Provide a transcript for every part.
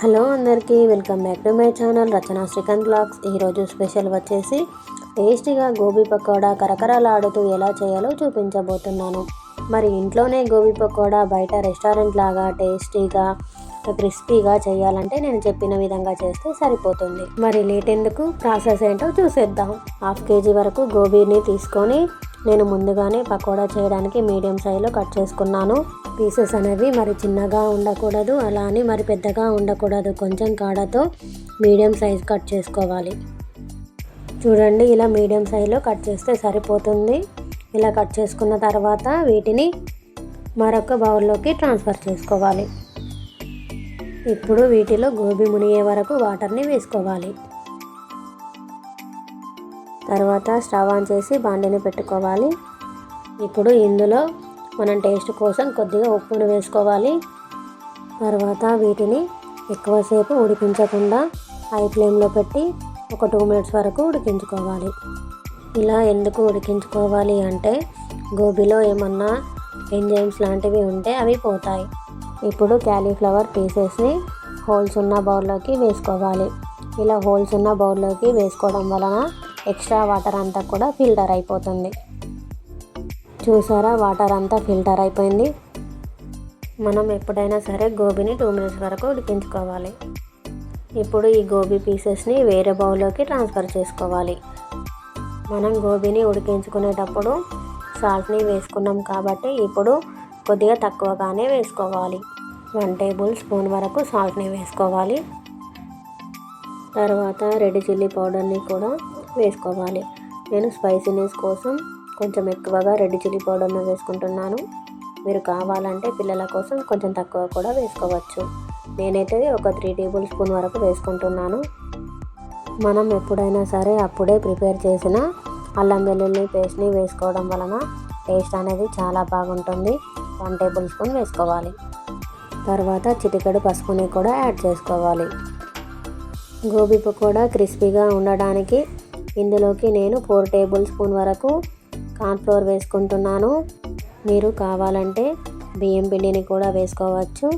Hello అందరికీ welcome back to my channel Rachana Srikanth blogs. ఈరోజు special వచ్చేసి టేస్టీగా గోబీ పకోడా కరకరలాడుతూ ఎలా చేయాలో చూపించబోతున్నాను. మరి ఇంట్లోనే గోబీ పకోడా బయట రెస్టారెంట్ లాగా టేస్టీగా క్రిస్పీగా చేయాలంటే నేను చెప్పిన విధంగా చేస్తే సరిపోతుంది. మరి లేట్ ఎందుకు? ప్రాసెస్ ఏంటో చూసేద్దాం. హాఫ్ కేజీ వరకు గోబీని తీసుకొని నేను ముందుగానే పకోడా చేయడానికి మీడియం సైజులో కట్ చేసుకున్నాను. పీసెస్ అనేవి మరి చిన్నగా ఉండకూడదు అలా అని మరి పెద్దగా ఉండకూడదు. కొంచెం కాడతో మీడియం సైజ్ కట్ చేసుకోవాలి. చూడండి ఇలా మీడియం సైజులో కట్ చేస్తే సరిపోతుంది. ఇలా కట్ చేసుకున్న తర్వాత వీటిని మరొక బౌల్లోకి ట్రాన్స్ఫర్ చేసుకోవాలి. ఇప్పుడు వీటిలో గోబీ మునిగే వరకు వాటర్ని వేసుకోవాలి. తర్వాత స్టవ్ ఆన్ చేసి బాండిని పెట్టుకోవాలి. ఇప్పుడు ఇందులో మనం టేస్ట్ కోసం కొద్దిగా ఉప్పును వేసుకోవాలి. తర్వాత వీటిని ఎక్కువసేపు ఉడికించకుండా హై ఫ్లేమ్లో పెట్టి ఒక టూ మినిట్స్ వరకు ఉడికించుకోవాలి. ఇలా ఎందుకు ఉడికించుకోవాలి అంటే గోబీలో ఏమన్నా ఎంజైమ్స్ లాంటివి ఉంటే అవి పోతాయి. ఇప్పుడు క్యాలీఫ్లవర్ పీసెస్ని హోల్స్ ఉన్న బౌల్లోకి వేసుకోవాలి. ఇలా హోల్స్ ఉన్న బౌల్లోకి వేసుకోవడం వలన ఎక్స్ట్రా వాటర్ అంతా కూడా ఫిల్టర్ అయిపోతుంది. చూసారా? వాటర్ అంతా ఫిల్టర్ అయిపోయింది. మనం ఎప్పుడైనా సరే గోబీని టూ మినిట్స్ వరకు ఉడికించుకోవాలి. ఇప్పుడు ఈ గోబీ పీసెస్ని వేరే బౌల్లోకి ట్రాన్స్ఫర్ చేసుకోవాలి. మనం గోబీని ఉడికించుకునేటప్పుడు సాల్ట్ని వేసుకున్నాం కాబట్టి ఇప్పుడు కొద్దిగా తక్కువగానే వేసుకోవాలి. వన్ టేబుల్ స్పూన్ వరకు సాల్ట్ని వేసుకోవాలి. తర్వాత రెడ్ చిల్లీ పౌడర్ని కూడా వేసుకోవాలి. నేను స్పైసీనెస్ కోసం కొంచెం ఎక్కువగా రెడ్ చిల్లీ పౌడర్ను వేసుకుంటున్నాను. మీరు కావాలంటే పిల్లల కోసం కొంచెం తక్కువ కూడా వేసుకోవచ్చు. నేనైతే ఒక త్రీ టేబుల్ స్పూన్ వరకు వేసుకుంటున్నాను. మనం ఎప్పుడైనా సరే అప్పుడే ప్రిపేర్ చేసిన అల్లం వెల్లుల్లి పేస్ట్ని వేసుకోవడం వలన టేస్ట్ అనేది చాలా బాగుంటుంది. వన్ టేబుల్ స్పూన్ వేసుకోవాలి. తర్వాత చిటికెడు పసుపుని కూడా యాడ్ చేసుకోవాలి. గోబీ పకోడా క్రిస్పీగా ఉండడానికి ఇందులోకి నేను ఫోర్ టేబుల్ స్పూన్ వరకు కాన్ఫ్లోర్ వేసుకుంటున్నాను. మీరు కావాలంటే బియ్యం పిండిని కూడా వేసుకోవచ్చు.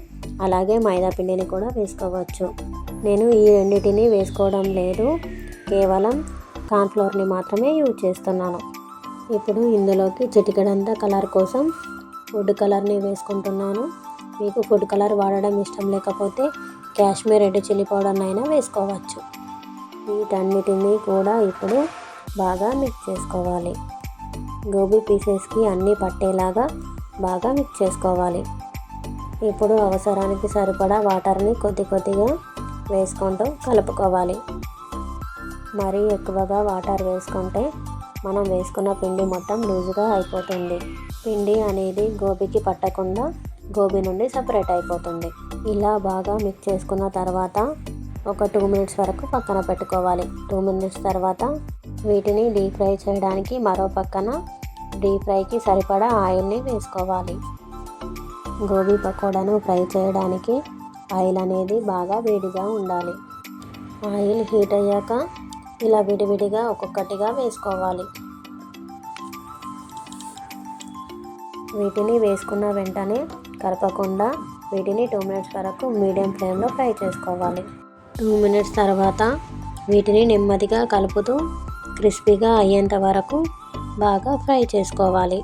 అలాగే మైదా పిండిని కూడా వేసుకోవచ్చు. నేను ఈ రెండింటిని వేసుకోవడం లేదు. కేవలం కాన్ఫ్లోర్ని మాత్రమే యూజ్ చేస్తున్నాను. ఇప్పుడు ఇందులోకి చిటికడంతా కలర్ కోసం ఫుడ్ కలర్ని వేసుకుంటున్నాను. మీకు ఫుడ్ కలర్ వాడడం ఇష్టం లేకపోతే కాశ్మీర్ రెడ్ చిల్లీ పౌడర్నైనా వేసుకోవచ్చు. వీటన్నిటినీ కూడా ఇప్పుడు బాగా మిక్స్ చేసుకోవాలి. గోబీ పీసెస్కి అన్నీ పట్టేలాగా బాగా మిక్స్ చేసుకోవాలి. ఇప్పుడు అవసరానికి సరిపడా వాటర్ని కొద్ది కొద్దిగా వేసుకుంటూ కలుపుకోవాలి. మరీ ఎక్కువగా వాటర్ వేసుకుంటే మనం వేసుకున్న పిండి మొత్తం లూజుగా అయిపోతుంది. పిండి అనేది గోబీకి పట్టకుండా గోబీ నుండి సపరేట్ అయిపోతుంది. ఇలా బాగా మిక్స్ చేసుకున్న తర్వాత ఒక టూ మినిట్స్ వరకు పక్కన పెట్టుకోవాలి. టూ మినిట్స్ తర్వాత వీటిని డీప్ ఫ్రై చేయడానికి మరో పక్కన డీప్ ఫ్రైకి సరిపడా ఆయిల్ని వేసుకోవాలి. గోబీ పకోడాను ఫ్రై చేయడానికి ఆయిల్ అనేది బాగా వేడిగా ఉండాలి. ఆయిల్ హీట్ అయ్యాక ఇలా విడివిడిగా ఒక్కొక్కటిగా వేసుకోవాలి. వీటిని వేసుకున్న వెంటనే కలపకుండా వీటిని టూ మినిట్స్ వరకు మీడియం ఫ్లేమ్లో ఫ్రై చేసుకోవాలి. టూ మినిట్స్ తర్వాత వీటిని నెమ్మదిగా కలుపుతూ క్రిస్పీగా అయ్యేంత వరకు బాగా ఫ్రై చేసుకోవాలి.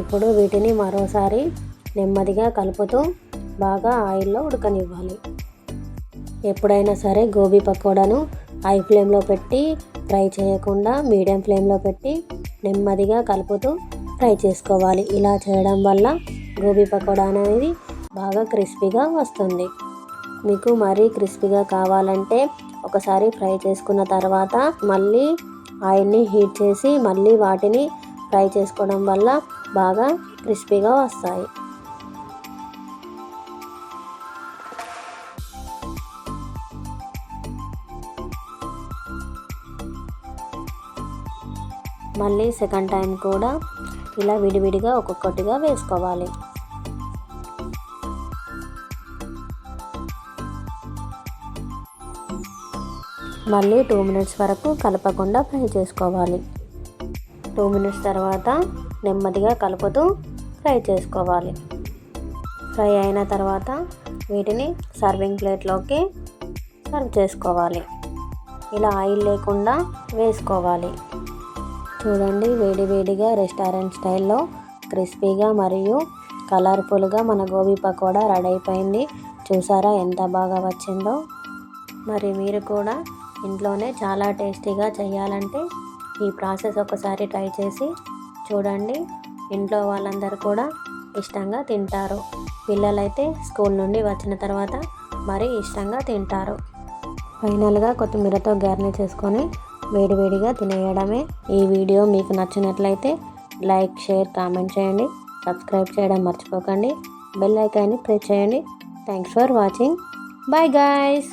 ఇప్పుడు వీటిని మరోసారి నెమ్మదిగా కలుపుతూ బాగా ఆయిల్లో ఉడకనివ్వాలి. ఎప్పుడైనా సరే గోబీ పకోడాను హై ఫ్లేమ్లో పెట్టి ఫ్రై చేయకుండా మీడియం ఫ్లేమ్లో పెట్టి నెమ్మదిగా కలుపుతూ ఫ్రై చేసుకోవాలి. ఇలా చేయడం వల్ల గోబీ పకోడా అనేది బాగా క్రిస్పీగా వస్తుంది. మీకు మరీ క్రిస్పీగా కావాలంటే ఒకసారి ఫ్రై చేసుకున్న తర్వాత మళ్ళీ ఆయిల్ని హీట్ చేసి మళ్ళీ వాటిని ఫ్రై చేసుకోవడం వల్ల బాగా క్రిస్పీగా వస్తాయి. మళ్ళీ సెకండ్ టైం కూడా ఇలా విడివిడిగా ఒక్కొక్కటిగా వేసుకోవాలి. మళ్ళీ టూ మినిట్స్ వరకు కలపకుండా ఫ్రై చేసుకోవాలి. టూ మినిట్స్ తర్వాత నెమ్మదిగా కలుపుతూ ఫ్రై చేసుకోవాలి. ఫ్రై అయిన తర్వాత వీటిని సర్వింగ్ ప్లేట్లోకి సర్వ్ చేసుకోవాలి. ఇలా ఆయిల్ లేకుండా వేసుకోవాలి. చూడండి వేడి వేడిగా రెస్టారెంట్ స్టైల్లో క్రిస్పీగా మరియు కలర్ఫుల్గా మన గోబీ పకోడా రెడీ అయిపోయింది చూసారా ఎంత బాగా వచ్చిందో? మరి మీరు కూడా ఇంట్లోనే చాలా టేస్టీగా చేయాలంటే ఈ ప్రాసెస్ ఒకసారి ట్రై చేసి చూడండి. ఇంట్లో వాళ్ళందరూ కూడా ఇష్టంగా తింటారు. పిల్లలైతే స్కూల్ నుండి వచ్చిన తర్వాత మరీ ఇష్టంగా తింటారు. ఫైనల్గా కొత్తిమీరతో గార్నిష్ చేసుకొని వేడివేడిగా తినేయడమే. ఈ వీడియో మీకు నచ్చినట్లయితే లైక్ షేర్ కామెంట్ చేయండి. సబ్స్క్రైబ్ చేయడం మర్చిపోకండి. బెల్ ఐకాన్ని ప్రెస్ చేయండి. Thanks for watching. Bye guys.